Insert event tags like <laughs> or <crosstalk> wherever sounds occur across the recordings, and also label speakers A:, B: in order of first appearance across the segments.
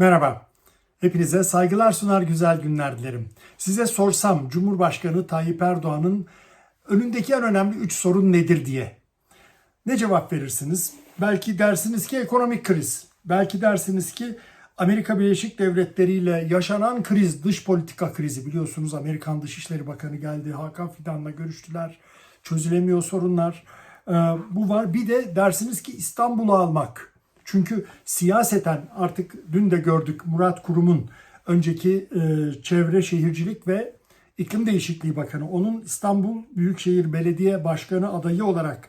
A: Merhaba. Hepinize saygılar sunar güzel günler dilerim. Size sorsam Cumhurbaşkanı Tayyip Erdoğan'ın önündeki en önemli 3 sorun nedir diye. Ne cevap verirsiniz? Belki dersiniz ki ekonomik kriz. Belki dersiniz ki Amerika Birleşik Devletleri ile yaşanan kriz, dış politika krizi. Biliyorsunuz Amerikan Dışişleri Bakanı geldi, Hakan Fidan'la görüştüler. Çözülemiyor sorunlar. Ee, bu var. Bir de dersiniz ki İstanbul'u almak. Çünkü siyaseten artık dün de gördük Murat Kurum'un önceki e, Çevre Şehircilik ve İklim Değişikliği Bakanı. Onun İstanbul Büyükşehir Belediye Başkanı adayı olarak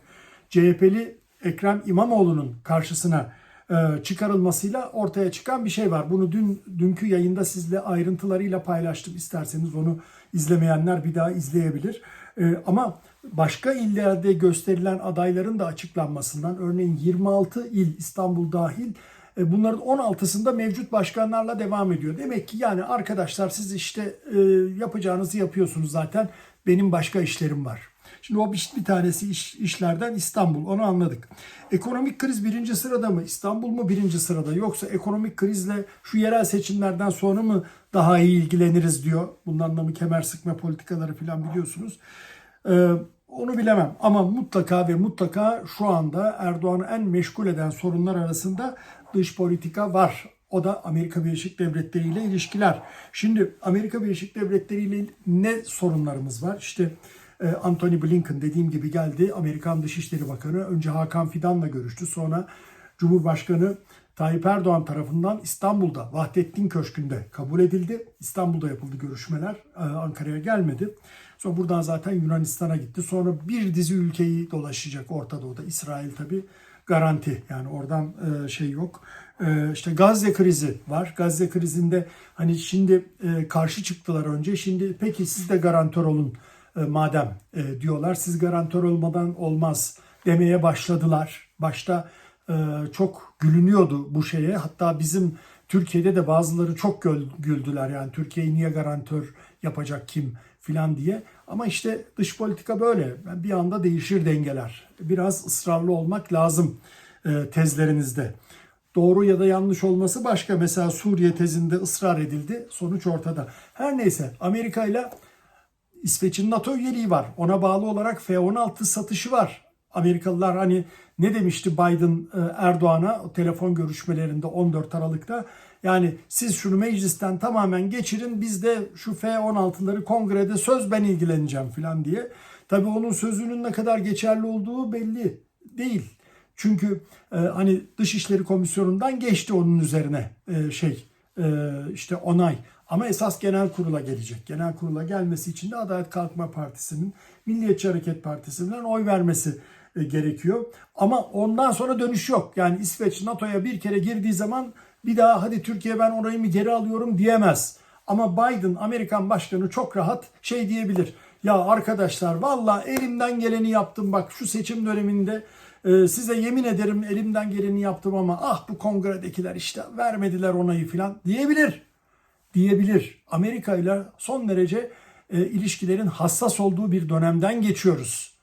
A: CHP'li Ekrem İmamoğlu'nun karşısına e, çıkarılmasıyla ortaya çıkan bir şey var. Bunu dün dünkü yayında sizle ayrıntılarıyla paylaştım. İsterseniz onu izlemeyenler bir daha izleyebilir. E, ama başka illerde gösterilen adayların da açıklanmasından örneğin 26 il İstanbul dahil e, bunların 16'sında mevcut başkanlarla devam ediyor. Demek ki yani arkadaşlar siz işte e, yapacağınızı yapıyorsunuz zaten. Benim başka işlerim var. Şimdi o bir, bir tanesi iş, işlerden İstanbul onu anladık. Ekonomik kriz birinci sırada mı? İstanbul mu birinci sırada? Yoksa ekonomik krizle şu yerel seçimlerden sonra mı daha iyi ilgileniriz diyor. Bundan da mı kemer sıkma politikaları falan biliyorsunuz. Ee, onu bilemem ama mutlaka ve mutlaka şu anda Erdoğan'ı en meşgul eden sorunlar arasında dış politika var. O da Amerika Birleşik Devletleri ile ilişkiler. Şimdi Amerika Birleşik Devletleri ile ne sorunlarımız var? İşte Anthony Blinken dediğim gibi geldi. Amerikan Dışişleri Bakanı önce Hakan Fidan'la görüştü. Sonra Cumhurbaşkanı Tayyip Erdoğan tarafından İstanbul'da Vahdettin Köşkü'nde kabul edildi. İstanbul'da yapıldı görüşmeler. E, Ankara'ya gelmedi. Sonra buradan zaten Yunanistan'a gitti. Sonra bir dizi ülkeyi dolaşacak Orta Doğu'da. İsrail tabii garanti. Yani oradan e, şey yok. E, işte Gazze krizi var. Gazze krizinde hani şimdi e, karşı çıktılar önce. Şimdi peki siz de garantör olun e, madem e, diyorlar. Siz garantör olmadan olmaz demeye başladılar. Başta e, çok gülünüyordu bu şeye. Hatta bizim Türkiye'de de bazıları çok güldüler. Yani Türkiye'yi niye garantör yapacak kim filan diye. Ama işte dış politika böyle. Bir anda değişir dengeler. Biraz ısrarlı olmak lazım e, tezlerinizde. Doğru ya da yanlış olması başka. Mesela Suriye tezinde ısrar edildi. Sonuç ortada. Her neyse Amerika ile İsveç'in NATO üyeliği var. Ona bağlı olarak F-16 satışı var. Amerikalılar hani ne demişti Biden e, Erdoğan'a telefon görüşmelerinde 14 Aralık'ta yani siz şunu meclisten tamamen geçirin biz de şu F-16'ları kongrede söz ben ilgileneceğim falan diye. Tabii onun sözünün ne kadar geçerli olduğu belli değil. Çünkü e, hani Dışişleri Komisyonu'ndan geçti onun üzerine e, şey e, işte onay. Ama esas genel kurula gelecek. Genel kurula gelmesi için de Adalet Kalkınma Partisi'nin, Milliyetçi Hareket Partisi'nden oy vermesi e, gerekiyor. Ama ondan sonra dönüş yok. Yani İsveç NATO'ya bir kere girdiği zaman bir daha hadi Türkiye ben orayı mı geri alıyorum diyemez. Ama Biden Amerikan başkanı çok rahat şey diyebilir. Ya arkadaşlar valla elimden geleni yaptım bak şu seçim döneminde e, size yemin ederim elimden geleni yaptım ama ah bu kongredekiler işte vermediler onayı falan diyebilir diyebilir. Amerika ile son derece e, ilişkilerin hassas olduğu bir dönemden geçiyoruz.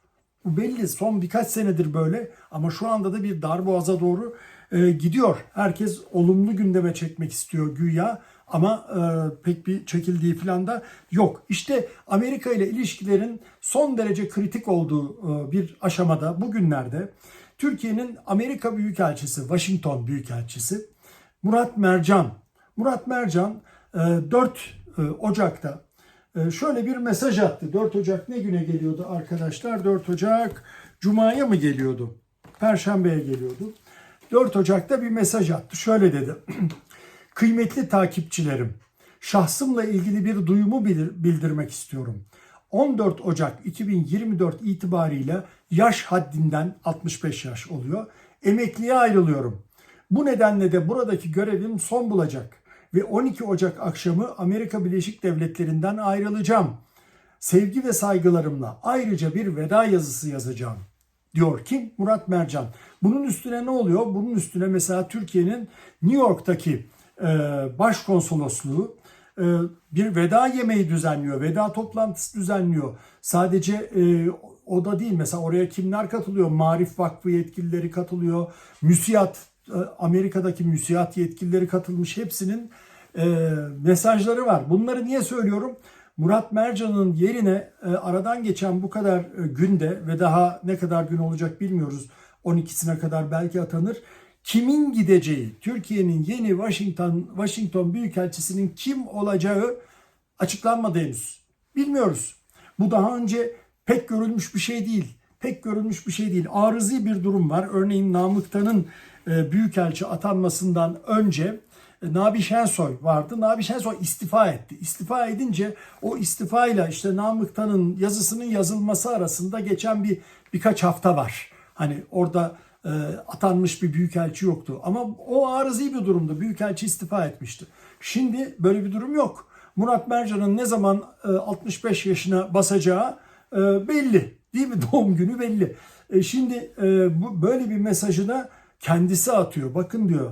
A: Bu belli son birkaç senedir böyle ama şu anda da bir darboğaza doğru e, gidiyor. Herkes olumlu gündeme çekmek istiyor güya ama e, pek bir çekildiği falan da yok. İşte Amerika ile ilişkilerin son derece kritik olduğu e, bir aşamada bugünlerde Türkiye'nin Amerika Büyükelçisi, Washington Büyükelçisi Murat Mercan. Murat Mercan 4 e, Ocak'ta e, şöyle bir mesaj attı. 4 Ocak ne güne geliyordu arkadaşlar? 4 Ocak Cuma'ya mı geliyordu? Perşembe'ye geliyordu. 4 Ocak'ta bir mesaj attı. Şöyle dedi. <clears throat> Kıymetli takipçilerim, şahsımla ilgili bir duyumu bildirmek istiyorum. 14 Ocak 2024 itibariyle yaş haddinden 65 yaş oluyor. Emekliye ayrılıyorum. Bu nedenle de buradaki görevim son bulacak ve 12 Ocak akşamı Amerika Birleşik Devletleri'nden ayrılacağım. Sevgi ve saygılarımla ayrıca bir veda yazısı yazacağım diyor kim? Murat Mercan. Bunun üstüne ne oluyor? Bunun üstüne mesela Türkiye'nin New York'taki e, başkonsolosluğu e, bir veda yemeği düzenliyor. Veda toplantısı düzenliyor. Sadece e, o da değil mesela oraya kimler katılıyor? Marif Vakfı yetkilileri katılıyor. Müsiyat e, Amerika'daki müsiat yetkilileri katılmış hepsinin e, mesajları var. Bunları niye söylüyorum? Murat Mercan'ın yerine e, aradan geçen bu kadar e, günde ve daha ne kadar gün olacak bilmiyoruz. 12'sine kadar belki atanır. Kimin gideceği, Türkiye'nin yeni Washington Washington Büyükelçisi'nin kim olacağı açıklanmadı henüz. Bilmiyoruz. Bu daha önce pek görülmüş bir şey değil. Pek görülmüş bir şey değil. Arızi bir durum var. Örneğin Namıktan'ın e, büyükelçi atanmasından önce e, Nabi Şensoy vardı. Nabi Şensoy istifa etti. İstifa edince o istifayla işte Namıktan'ın yazısının yazılması arasında geçen bir birkaç hafta var. Hani orada e, atanmış bir büyükelçi yoktu. Ama o arızi bir durumda. Büyükelçi istifa etmişti. Şimdi böyle bir durum yok. Murat Mercan'ın ne zaman e, 65 yaşına basacağı e, belli. Değil mi? <laughs> Doğum günü belli. E, şimdi e, bu böyle bir mesajı da kendisi atıyor. Bakın diyor.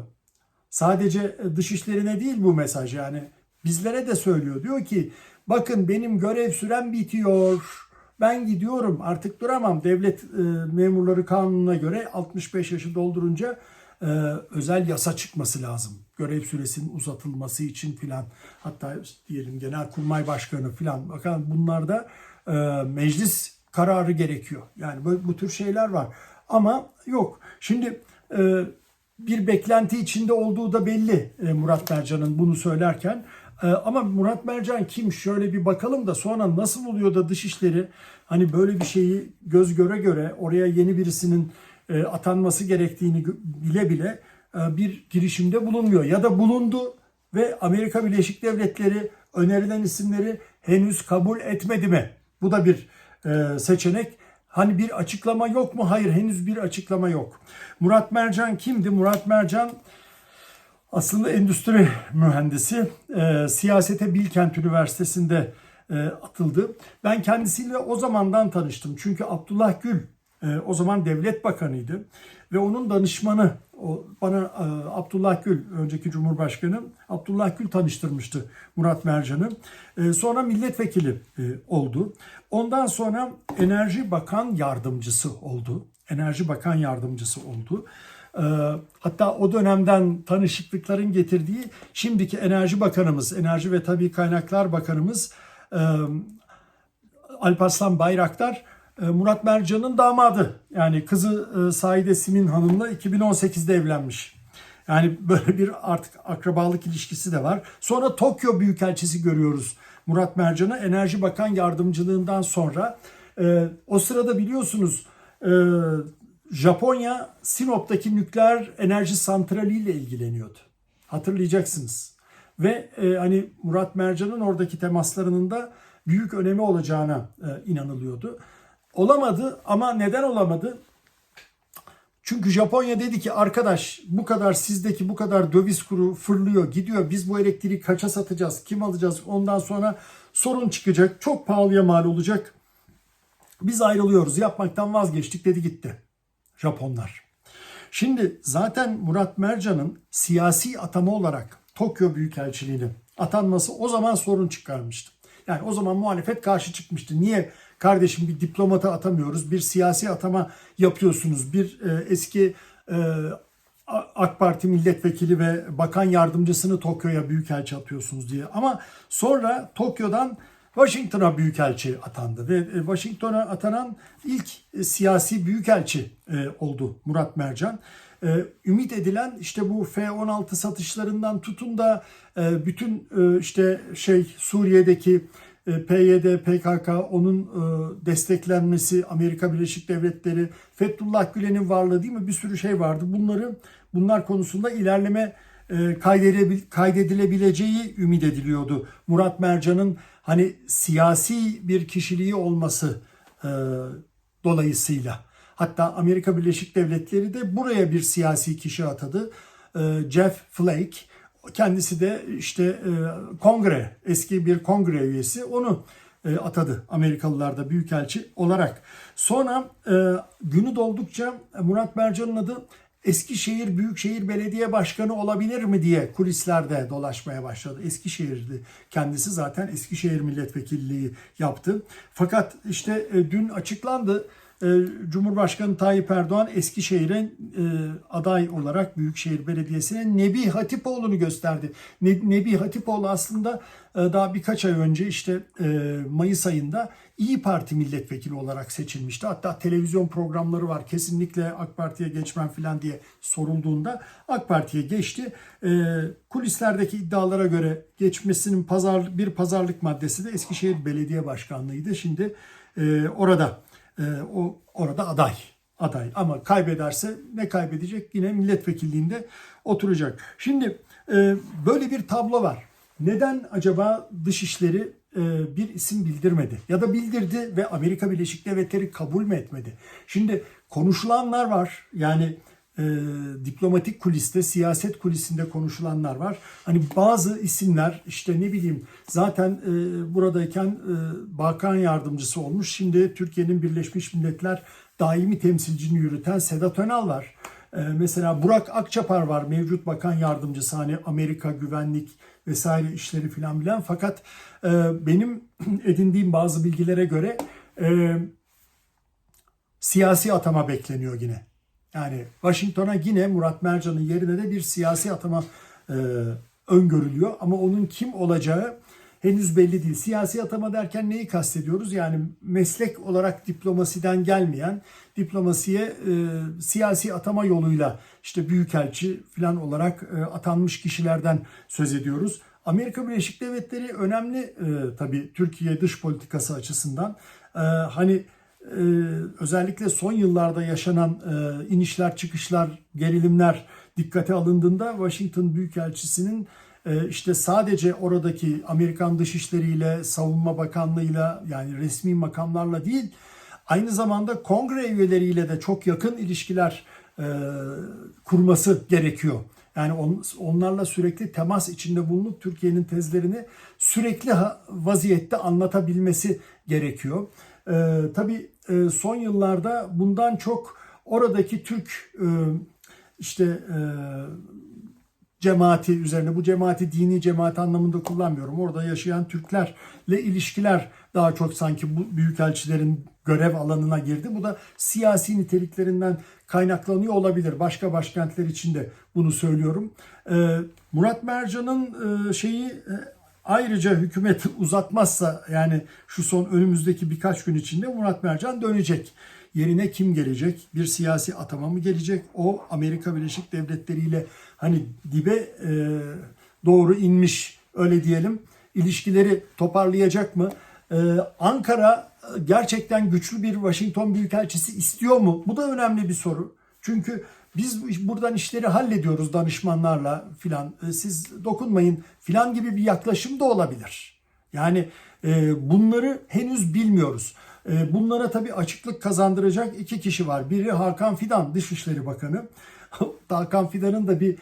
A: Sadece dışişlerine değil bu mesaj yani. Bizlere de söylüyor. Diyor ki bakın benim görev sürem bitiyor. Ben gidiyorum artık duramam. Devlet e, memurları kanununa göre 65 yaşı doldurunca e, özel yasa çıkması lazım. Görev süresinin uzatılması için filan. Hatta diyelim Genelkurmay Başkanı filan. Bakın bunlarda e, meclis kararı gerekiyor. Yani bu, bu tür şeyler var. Ama yok. Şimdi e, bir beklenti içinde olduğu da belli e, Murat Mercan'ın bunu söylerken. E, ama Murat Mercan kim? Şöyle bir bakalım da sonra nasıl oluyor da dışişleri hani böyle bir şeyi göz göre göre oraya yeni birisinin e, atanması gerektiğini bile bile e, bir girişimde bulunmuyor. Ya da bulundu ve Amerika Birleşik Devletleri önerilen isimleri henüz kabul etmedi mi? Bu da bir e, seçenek. Hani bir açıklama yok mu? Hayır henüz bir açıklama yok. Murat Mercan kimdi? Murat Mercan aslında endüstri mühendisi. E, siyasete Bilkent Üniversitesi'nde e, atıldı. Ben kendisiyle o zamandan tanıştım. Çünkü Abdullah Gül e, o zaman devlet bakanıydı. Ve onun danışmanı o bana e, Abdullah Gül, önceki Cumhurbaşkanı Abdullah Gül tanıştırmıştı Murat Mercan'ı. E, sonra milletvekili e, oldu. Ondan sonra Enerji Bakan Yardımcısı oldu. Enerji Bakan Yardımcısı oldu. E, hatta o dönemden tanışıklıkların getirdiği şimdiki Enerji Bakanımız, Enerji ve Tabii Kaynaklar Bakanımız e, Alparslan Bayraktar Murat Mercan'ın damadı. Yani kızı e, Saide Simin Hanım'la 2018'de evlenmiş. Yani böyle bir artık akrabalık ilişkisi de var. Sonra Tokyo Büyükelçisi görüyoruz Murat Mercan'ı Enerji Bakan Yardımcılığından sonra. E, o sırada biliyorsunuz Japonya Sinop'taki nükleer enerji santraliyle ilgileniyordu. Hatırlayacaksınız. Ve hani Murat Mercan'ın oradaki temaslarının da büyük önemi olacağına inanılıyordu. Olamadı ama neden olamadı? Çünkü Japonya dedi ki arkadaş bu kadar sizdeki bu kadar döviz kuru fırlıyor gidiyor. Biz bu elektriği kaça satacağız? Kim alacağız? Ondan sonra sorun çıkacak. Çok pahalıya mal olacak. Biz ayrılıyoruz. Yapmaktan vazgeçtik dedi gitti. Japonlar. Şimdi zaten Murat Mercan'ın siyasi atama olarak Tokyo Büyükelçiliğine atanması o zaman sorun çıkarmıştı. Yani o zaman muhalefet karşı çıkmıştı. Niye kardeşim bir diplomata atamıyoruz, bir siyasi atama yapıyorsunuz, bir e, eski e, AK Parti milletvekili ve bakan yardımcısını Tokyo'ya büyükelçi atıyorsunuz diye. Ama sonra Tokyo'dan Washington'a büyükelçi atandı ve e, Washington'a atanan ilk e, siyasi büyükelçi e, oldu Murat Mercan. Ümit edilen işte bu F-16 satışlarından tutun da bütün işte şey Suriye'deki PYD, PKK, onun desteklenmesi, Amerika Birleşik Devletleri, Fethullah Gülen'in varlığı değil mi? Bir sürü şey vardı. Bunları bunlar konusunda ilerleme kaydedilebileceği ümit ediliyordu. Murat Mercan'ın hani siyasi bir kişiliği olması dolayısıyla. Hatta Amerika Birleşik Devletleri de buraya bir siyasi kişi atadı. Jeff Flake Kendisi de işte e, kongre, eski bir kongre üyesi. Onu e, atadı Amerikalılar da büyükelçi olarak. Sonra e, günü doldukça Murat Mercan'ın adı Eskişehir Büyükşehir Belediye Başkanı olabilir mi diye kulislerde dolaşmaya başladı. Eskişehir'di kendisi zaten Eskişehir milletvekilliği yaptı. Fakat işte dün açıklandı Cumhurbaşkanı Tayyip Erdoğan Eskişehir'e e, aday olarak Büyükşehir Belediyesi'ne Nebi Hatipoğlu'nu gösterdi. Ne, Nebi Hatipoğlu aslında e, daha birkaç ay önce işte e, Mayıs ayında İyi Parti milletvekili olarak seçilmişti. Hatta televizyon programları var. Kesinlikle AK Parti'ye geçmem falan diye sorulduğunda AK Parti'ye geçti. Kulislerdeki iddialara göre geçmesinin pazar bir pazarlık maddesi de Eskişehir Belediye Başkanlığı'ydı. Şimdi orada e, o orada aday aday ama kaybederse ne kaybedecek? Yine milletvekilliğinde oturacak. Şimdi e, böyle bir tablo var. Neden acaba Dışişleri e, bir isim bildirmedi ya da bildirdi ve Amerika Birleşik Devletleri kabul mü etmedi? Şimdi konuşulanlar var. Yani e, diplomatik kuliste, siyaset kulisinde konuşulanlar var. Hani bazı isimler işte ne bileyim zaten e, buradayken e, bakan yardımcısı olmuş. Şimdi Türkiye'nin Birleşmiş Milletler daimi temsilcini yürüten Sedat Önal var. E, mesela Burak Akçapar var mevcut bakan yardımcısı hani Amerika güvenlik vesaire işleri filan bilen fakat e, benim <clears throat> edindiğim bazı bilgilere göre e, siyasi atama bekleniyor yine. Yani Washington'a yine Murat Mercan'ın yerine de bir siyasi atama e, öngörülüyor. Ama onun kim olacağı henüz belli değil. Siyasi atama derken neyi kastediyoruz? Yani meslek olarak diplomasiden gelmeyen, diplomasiye e, siyasi atama yoluyla işte büyükelçi falan olarak e, atanmış kişilerden söz ediyoruz. Amerika Birleşik Devletleri önemli e, tabii Türkiye dış politikası açısından. E, hani ee, özellikle son yıllarda yaşanan e, inişler çıkışlar gerilimler dikkate alındığında Washington Büyükelçisi'nin e, işte sadece oradaki Amerikan Dışişleri'yle Savunma Bakanlığı'yla yani resmi makamlarla değil aynı zamanda kongre üyeleriyle de çok yakın ilişkiler e, kurması gerekiyor. Yani on, onlarla sürekli temas içinde bulunup Türkiye'nin tezlerini sürekli vaziyette anlatabilmesi gerekiyor. Ee, tabii e, son yıllarda bundan çok oradaki Türk e, işte e, cemaati üzerine bu cemaati dini cemaat anlamında kullanmıyorum. Orada yaşayan Türklerle ilişkiler daha çok sanki bu büyükelçilerin görev alanına girdi. Bu da siyasi niteliklerinden kaynaklanıyor olabilir. Başka başkentler için de bunu söylüyorum. Murat Mercan'ın e, şeyi e, ayrıca hükümet uzatmazsa yani şu son önümüzdeki birkaç gün içinde Murat Mercan dönecek. Yerine kim gelecek? Bir siyasi atama mı gelecek? O Amerika Birleşik Devletleri ile hani dibe e, doğru inmiş öyle diyelim. İlişkileri toparlayacak mı? Ee, Ankara gerçekten güçlü bir Washington Büyükelçisi istiyor mu? Bu da önemli bir soru. Çünkü biz buradan işleri hallediyoruz danışmanlarla filan. E, siz dokunmayın filan gibi bir yaklaşım da olabilir. Yani e, bunları henüz bilmiyoruz. E, bunlara tabii açıklık kazandıracak iki kişi var. Biri Hakan Fidan, Dışişleri Bakanı. <laughs> Hakan Fidan'ın da bir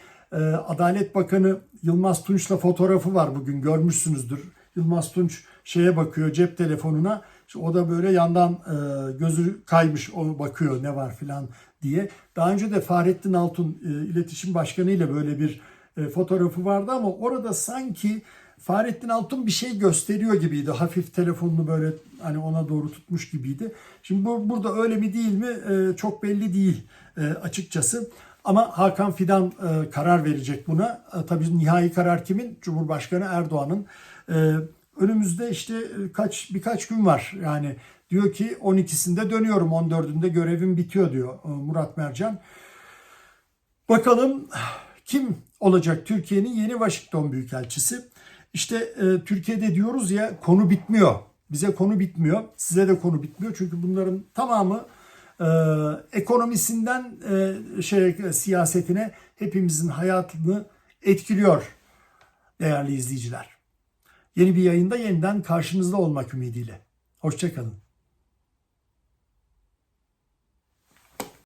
A: Adalet Bakanı Yılmaz Tunç'la fotoğrafı var bugün görmüşsünüzdür. Yılmaz Tunç şeye bakıyor cep telefonuna. O da böyle yandan e, gözü kaymış o bakıyor ne var filan diye. Daha önce de Fahrettin Altun e, iletişim başkanı ile böyle bir e, fotoğrafı vardı ama orada sanki Fahrettin Altun bir şey gösteriyor gibiydi. Hafif telefonunu böyle hani ona doğru tutmuş gibiydi. Şimdi bu, burada öyle mi değil mi e, çok belli değil e, açıkçası. Ama Hakan Fidan e, karar verecek buna. E, tabii nihai karar kimin? Cumhurbaşkanı Erdoğan'ın. E, önümüzde işte e, kaç birkaç gün var. Yani diyor ki 12'sinde dönüyorum 14'ünde görevim bitiyor diyor e, Murat Mercan. Bakalım kim olacak Türkiye'nin yeni Washington Büyükelçisi? İşte e, Türkiye'de diyoruz ya konu bitmiyor. Bize konu bitmiyor. Size de konu bitmiyor. Çünkü bunların tamamı e, ekonomisinden e, şey siyasetine hepimizin hayatını etkiliyor değerli izleyiciler. Yeni bir yayında yeniden karşınızda olmak ümidiyle. Hoşçakalın.